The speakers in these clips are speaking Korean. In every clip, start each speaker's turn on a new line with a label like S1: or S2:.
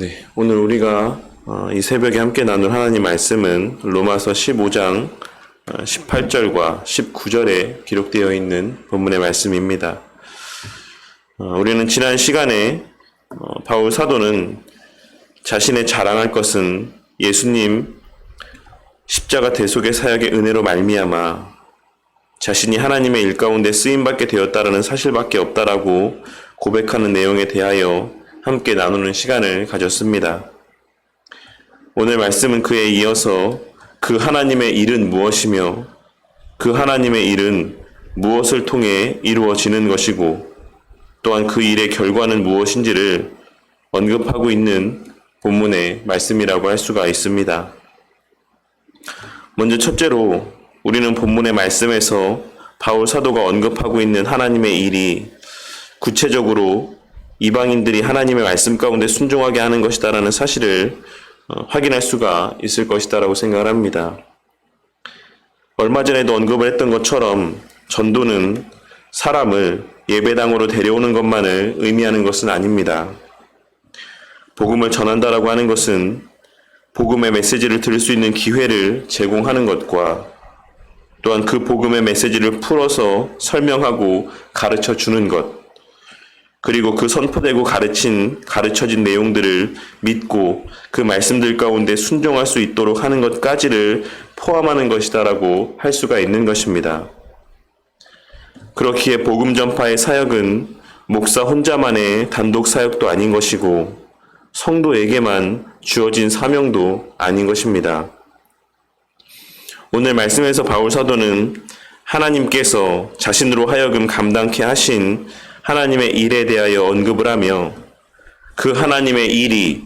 S1: 네, 오늘 우리가 어, 이 새벽에 함께 나눌 하나님 말씀은 로마서 15장 18절과 19절에 기록되어 있는 본문의 말씀입니다. 어, 우리는 지난 시간에 어, 바울 사도는 자신의 자랑할 것은 예수님 십자가 대속의 사역의 은혜로 말미암아 자신이 하나님의 일 가운데 쓰임 받게 되었다라는 사실밖에 없다라고 고백하는 내용에 대하여 함께 나누는 시간을 가졌습니다. 오늘 말씀은 그에 이어서 그 하나님의 일은 무엇이며 그 하나님의 일은 무엇을 통해 이루어지는 것이고 또한 그 일의 결과는 무엇인지를 언급하고 있는 본문의 말씀이라고 할 수가 있습니다. 먼저 첫째로 우리는 본문의 말씀에서 바울 사도가 언급하고 있는 하나님의 일이 구체적으로 이방인들이 하나님의 말씀 가운데 순종하게 하는 것이다라는 사실을 어, 확인할 수가 있을 것이다라고 생각을 합니다. 얼마 전에도 언급을 했던 것처럼 전도는 사람을 예배당으로 데려오는 것만을 의미하는 것은 아닙니다. 복음을 전한다라고 하는 것은 복음의 메시지를 들을 수 있는 기회를 제공하는 것과 또한 그 복음의 메시지를 풀어서 설명하고 가르쳐 주는 것, 그리고 그 선포되고 가르친, 가르쳐진 내용들을 믿고 그 말씀들 가운데 순종할 수 있도록 하는 것까지를 포함하는 것이다라고 할 수가 있는 것입니다. 그렇기에 복음 전파의 사역은 목사 혼자만의 단독 사역도 아닌 것이고 성도에게만 주어진 사명도 아닌 것입니다. 오늘 말씀에서 바울 사도는 하나님께서 자신으로 하여금 감당케 하신 하나님의 일에 대하여 언급을 하며 그 하나님의 일이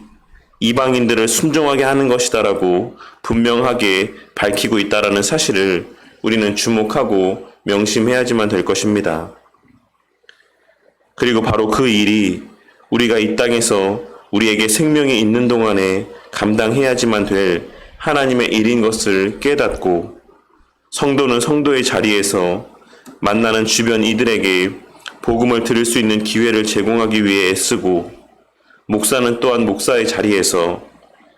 S1: 이방인들을 순종하게 하는 것이다라고 분명하게 밝히고 있다라는 사실을 우리는 주목하고 명심해야지만 될 것입니다. 그리고 바로 그 일이 우리가 이 땅에서 우리에게 생명이 있는 동안에 감당해야지만 될 하나님의 일인 것을 깨닫고 성도는 성도의 자리에서 만나는 주변 이들에게 복음을 들을 수 있는 기회를 제공하기 위해 애쓰고 목사는 또한 목사의 자리에서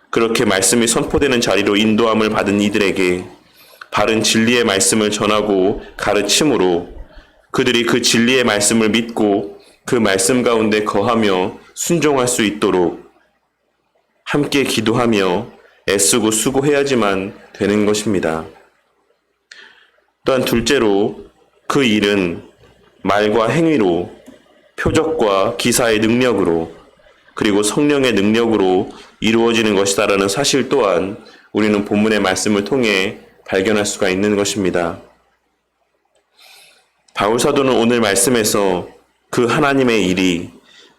S1: 그렇게 말씀이 선포되는 자리로 인도함을 받은 이들에게 바른 진리의 말씀을 전하고 가르침으로 그들이 그 진리의 말씀을 믿고 그 말씀 가운데 거하며 순종할 수 있도록 함께 기도하며 애쓰고 수고해야지만 되는 것입니다. 또한 둘째로 그 일은 말과 행위로 표적과 기사의 능력으로 그리고 성령의 능력으로 이루어지는 것이다라는 사실 또한 우리는 본문의 말씀을 통해 발견할 수가 있는 것입니다. 바울 사도는 오늘 말씀에서 그 하나님의 일이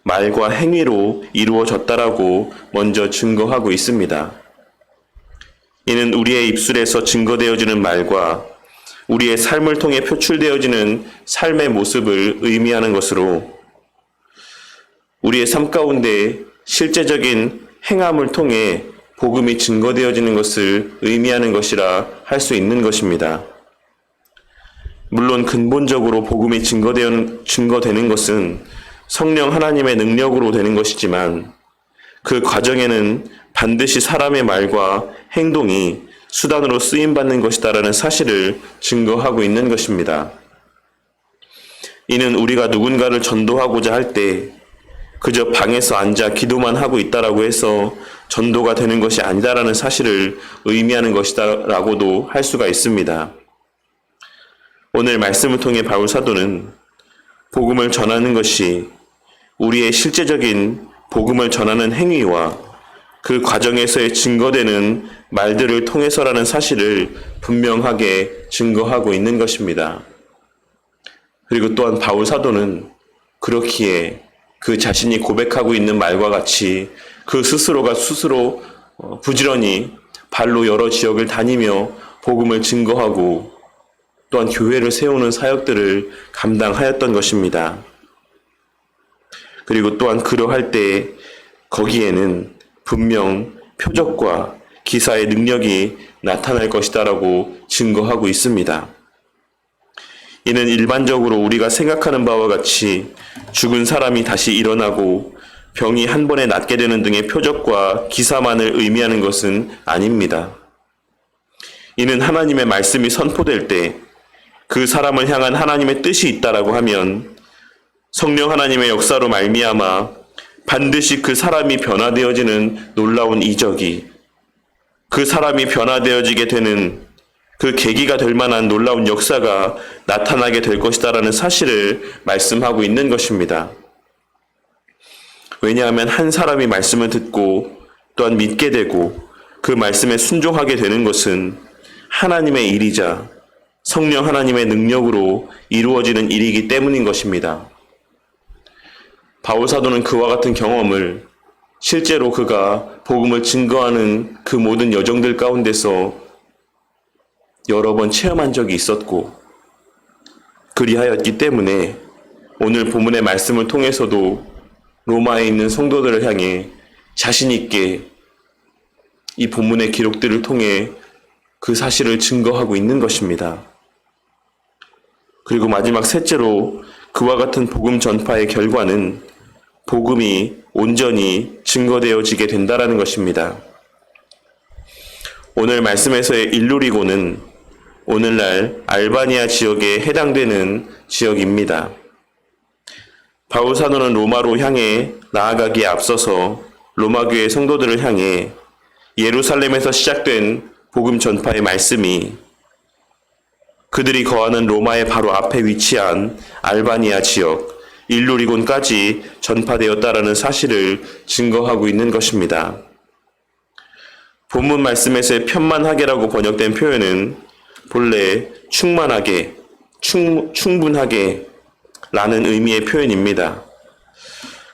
S1: 말과 행위로 이루어졌다라고 먼저 증거하고 있습니다. 이는 우리의 입술에서 증거되어지는 말과 우리의 삶을 통해 표출되어지는 삶의 모습을 의미하는 것으로 우리의 삶 가운데 실제적인 행함을 통해 복음이 증거되어지는 것을 의미하는 것이라 할 수 있는 것입니다. 물론 근본적으로 복음이 증거되는, 증거되는 것은 성령 하나님의 능력으로 되는 것이지만 그 과정에는 반드시 사람의 말과 행동이 수단으로 쓰임받는 것이다라는 사실을 증거하고 있는 것입니다. 이는 우리가 누군가를 전도하고자 할 때 그저 방에서 앉아 기도만 하고 있다라고 해서 전도가 되는 것이 아니다라는 사실을 의미하는 것이다라고도 할 수가 있습니다. 오늘 말씀을 통해 바울 사도는 복음을 전하는 것이 우리의 실제적인 복음을 전하는 행위와 그 과정에서의 증거되는 말들을 통해서라는 사실을 분명하게 증거하고 있는 것입니다. 그리고 또한 바울 사도는 그렇기에 그 자신이 고백하고 있는 말과 같이 그 스스로가 스스로 어, 부지런히 발로 여러 지역을 다니며 복음을 증거하고 또한 교회를 세우는 사역들을 감당하였던 것입니다. 그리고 또한 그러할 때 거기에는 분명 표적과 기사의 능력이 나타날 것이다라고 증거하고 있습니다. 이는 일반적으로 우리가 생각하는 바와 같이 죽은 사람이 다시 일어나고 병이 한 번에 낫게 되는 등의 표적과 기사만을 의미하는 것은 아닙니다. 이는 하나님의 말씀이 선포될 때 그 사람을 향한 하나님의 뜻이 있다라고 하면 성령 하나님의 역사로 말미암아 반드시 그 사람이 변화되어지는 놀라운 이적이 그 사람이 변화되어지게 되는 그 계기가 될 만한 놀라운 역사가 나타나게 될 것이다라는 사실을 말씀하고 있는 것입니다. 왜냐하면 한 사람이 말씀을 듣고 또한 믿게 되고 그 말씀에 순종하게 되는 것은 하나님의 일이자 성령 하나님의 능력으로 이루어지는 일이기 때문인 것입니다. 바울 사도는 그와 같은 경험을 실제로 그가 복음을 증거하는 그 모든 여정들 가운데서 여러 번 체험한 적이 있었고 그리하였기 때문에 오늘 본문의 말씀을 통해서도 로마에 있는 성도들을 향해 자신 있게 이 본문의 기록들을 통해 그 사실을 증거하고 있는 것입니다. 그리고 마지막 셋째로 그와 같은 복음 전파의 결과는 복음이 온전히 증거되어지게 된다라는 것입니다. 오늘 말씀에서의 일루리고는 오늘날 알바니아 지역에 해당되는 지역입니다. 바울 사도는 로마로 향해 나아가기에 앞서서 로마 교회 성도들을 향해 예루살렘에서 시작된 복음 전파의 말씀이 그들이 거하는 로마의 바로 앞에 위치한 알바니아 지역 일루리곤까지 전파되었다라는 사실을 증거하고 있는 것입니다. 본문 말씀에서의 편만하게라고 번역된 표현은 본래 충만하게, 충, 충분하게 라는 의미의 표현입니다.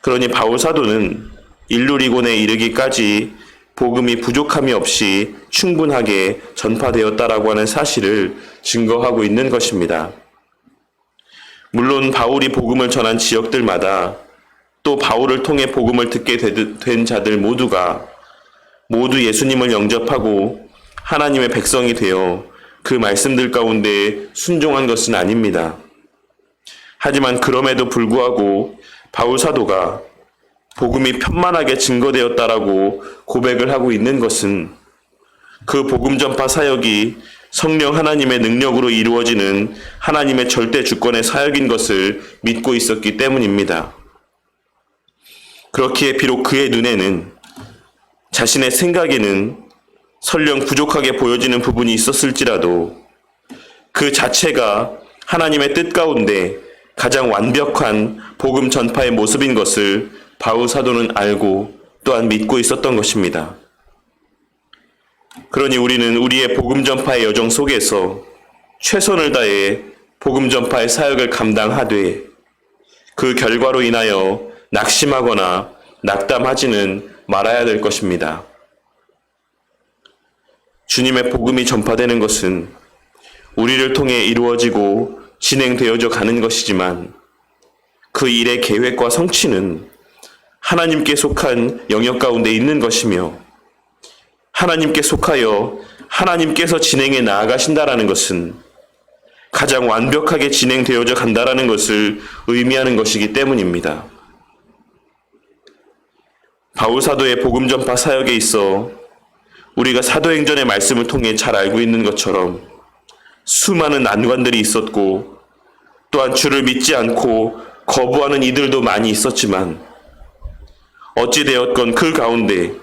S1: 그러니 바울 사도는 일루리곤에 이르기까지 복음이 부족함이 없이 충분하게 전파되었다라고 하는 사실을 증거하고 있는 것입니다. 물론 바울이 복음을 전한 지역들마다 또 바울을 통해 복음을 듣게 된 자들 모두가 모두 예수님을 영접하고 하나님의 백성이 되어 그 말씀들 가운데 순종한 것은 아닙니다. 하지만 그럼에도 불구하고 바울 사도가 복음이 편만하게 증거되었다라고 고백을 하고 있는 것은 그 복음 전파 사역이 성령 하나님의 능력으로 이루어지는 하나님의 절대 주권의 사역인 것을 믿고 있었기 때문입니다. 그렇기에 비록 그의 눈에는 자신의 생각에는 설령 부족하게 보여지는 부분이 있었을지라도 그 자체가 하나님의 뜻 가운데 가장 완벽한 복음 전파의 모습인 것을 바울 사도는 알고 또한 믿고 있었던 것입니다. 그러니 우리는 우리의 복음 전파의 여정 속에서 최선을 다해 복음 전파의 사역을 감당하되 그 결과로 인하여 낙심하거나 낙담하지는 말아야 될 것입니다. 주님의 복음이 전파되는 것은 우리를 통해 이루어지고 진행되어져 가는 것이지만 그 일의 계획과 성취는 하나님께 속한 영역 가운데 있는 것이며 하나님께 속하여 하나님께서 진행해 나아가신다라는 것은 가장 완벽하게 진행되어져 간다라는 것을 의미하는 것이기 때문입니다. 바울 사도의 복음 전파 사역에 있어 우리가 사도행전의 말씀을 통해 잘 알고 있는 것처럼 수많은 난관들이 있었고 또한 주를 믿지 않고 거부하는 이들도 많이 있었지만 어찌되었건 그 가운데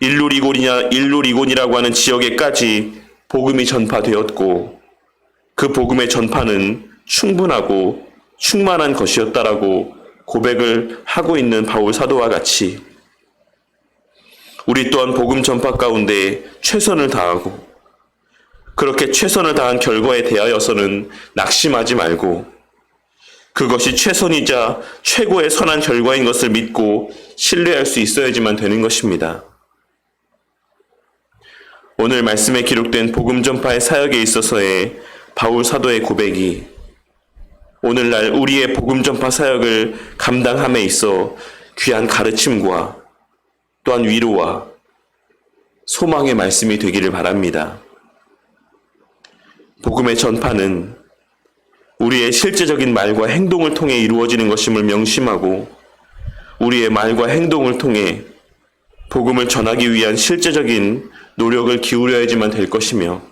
S1: 일루리곤이냐 일루리곤이라고 하는 지역에까지 복음이 전파되었고 그 복음의 전파는 충분하고 충만한 것이었다라고 고백을 하고 있는 바울 사도와 같이 우리 또한 복음 전파 가운데 최선을 다하고 그렇게 최선을 다한 결과에 대하여서는 낙심하지 말고 그것이 최선이자 최고의 선한 결과인 것을 믿고 신뢰할 수 있어야지만 되는 것입니다. 오늘 말씀에 기록된 복음 전파의 사역에 있어서의 바울 사도의 고백이 오늘날 우리의 복음 전파 사역을 감당함에 있어 귀한 가르침과 또한 위로와 소망의 말씀이 되기를 바랍니다. 복음의 전파는 우리의 실제적인 말과 행동을 통해 이루어지는 것임을 명심하고 우리의 말과 행동을 통해 복음을 전하기 위한 실제적인 노력을 기울여야지만 될 것이며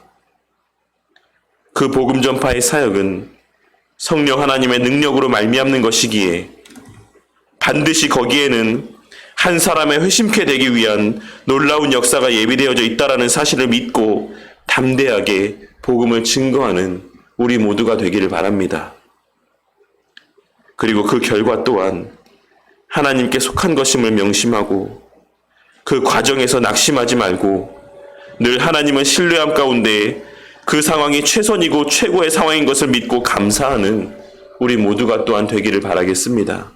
S1: 그 복음 전파의 사역은 성령 하나님의 능력으로 말미암는 것이기에 반드시 거기에는 한 사람의 회심케 되기 위한 놀라운 역사가 예비되어져 있다라는 사실을 믿고 담대하게 복음을 증거하는 우리 모두가 되기를 바랍니다. 그리고 그 결과 또한 하나님께 속한 것임을 명심하고 그 과정에서 낙심하지 말고 늘 하나님은 신뢰함 가운데 그 상황이 최선이고 최고의 상황인 것을 믿고 감사하는 우리 모두가 또한 되기를 바라겠습니다.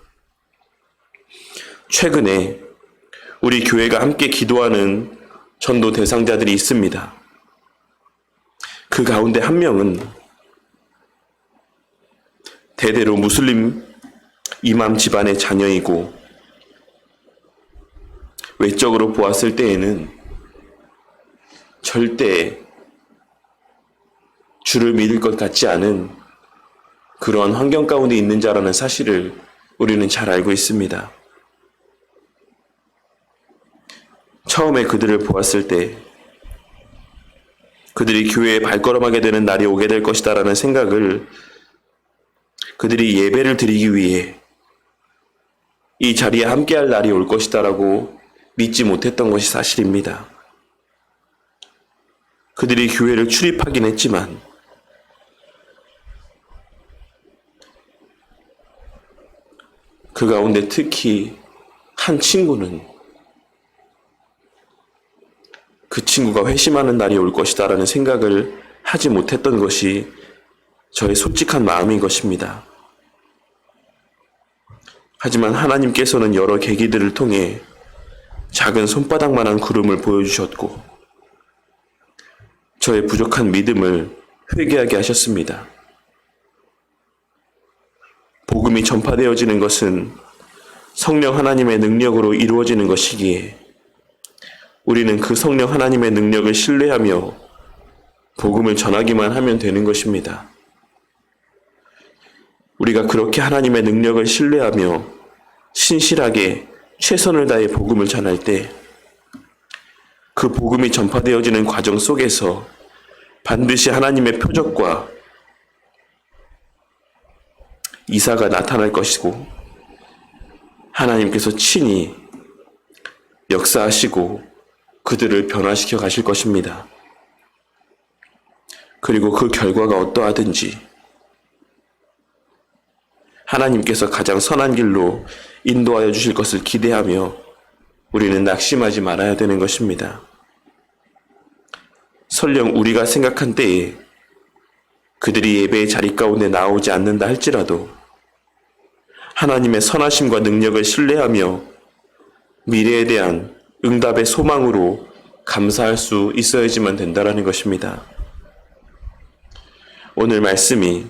S1: 최근에 우리 교회가 함께 기도하는 전도 대상자들이 있습니다. 그 가운데 한 명은 대대로 무슬림 이맘 집안의 자녀이고 외적으로 보았을 때에는 절대 주를 믿을 것 같지 않은 그러한 환경 가운데 있는 자라는 사실을 우리는 잘 알고 있습니다. 처음에 그들을 보았을 때 그들이 교회에 발걸음하게 되는 날이 오게 될 것이다라는 생각을 그들이 예배를 드리기 위해 이 자리에 함께할 날이 올 것이다라고 믿지 못했던 것이 사실입니다. 그들이 교회를 출입하긴 했지만 그 가운데 특히 한 친구는 그 친구가 회심하는 날이 올 것이다라는 생각을 하지 못했던 것이 저의 솔직한 마음인 것입니다. 하지만 하나님께서는 여러 계기들을 통해 작은 손바닥만한 구름을 보여주셨고 저의 부족한 믿음을 회개하게 하셨습니다. 복음이 전파되어지는 것은 성령 하나님의 능력으로 이루어지는 것이기에 우리는 그 성령 하나님의 능력을 신뢰하며 복음을 전하기만 하면 되는 것입니다. 우리가 그렇게 하나님의 능력을 신뢰하며 신실하게 최선을 다해 복음을 전할 때 그 복음이 전파되어지는 과정 속에서 반드시 하나님의 표적과 이사가 나타날 것이고 하나님께서 친히 역사하시고 그들을 변화시켜 가실 것입니다. 그리고 그 결과가 어떠하든지 하나님께서 가장 선한 길로 인도하여 주실 것을 기대하며 우리는 낙심하지 말아야 되는 것입니다. 설령 우리가 생각한 때에 그들이 예배의 자리 가운데 나오지 않는다 할지라도 하나님의 선하심과 능력을 신뢰하며 미래에 대한 응답의 소망으로 감사할 수 있어야지만 된다라는 것입니다. 오늘 말씀이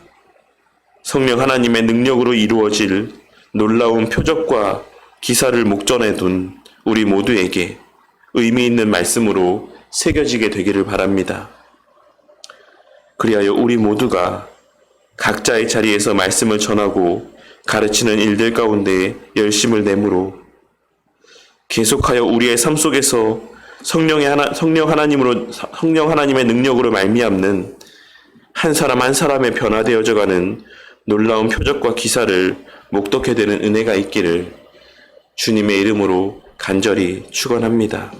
S1: 성령 하나님의 능력으로 이루어질 놀라운 표적과 기사를 목전에 둔 우리 모두에게 의미 있는 말씀으로 새겨지게 되기를 바랍니다. 그리하여 우리 모두가 각자의 자리에서 말씀을 전하고 가르치는 일들 가운데 열심을 내므로 계속하여 우리의 삶 속에서 성령의 하나, 성령 하나님으로 성령 하나님의 능력으로 말미암는 한 사람 한 사람의 변화되어져 가는 놀라운 표적과 기사를 목독해 되는 은혜가 있기를 주님의 이름으로 간절히 축원합니다.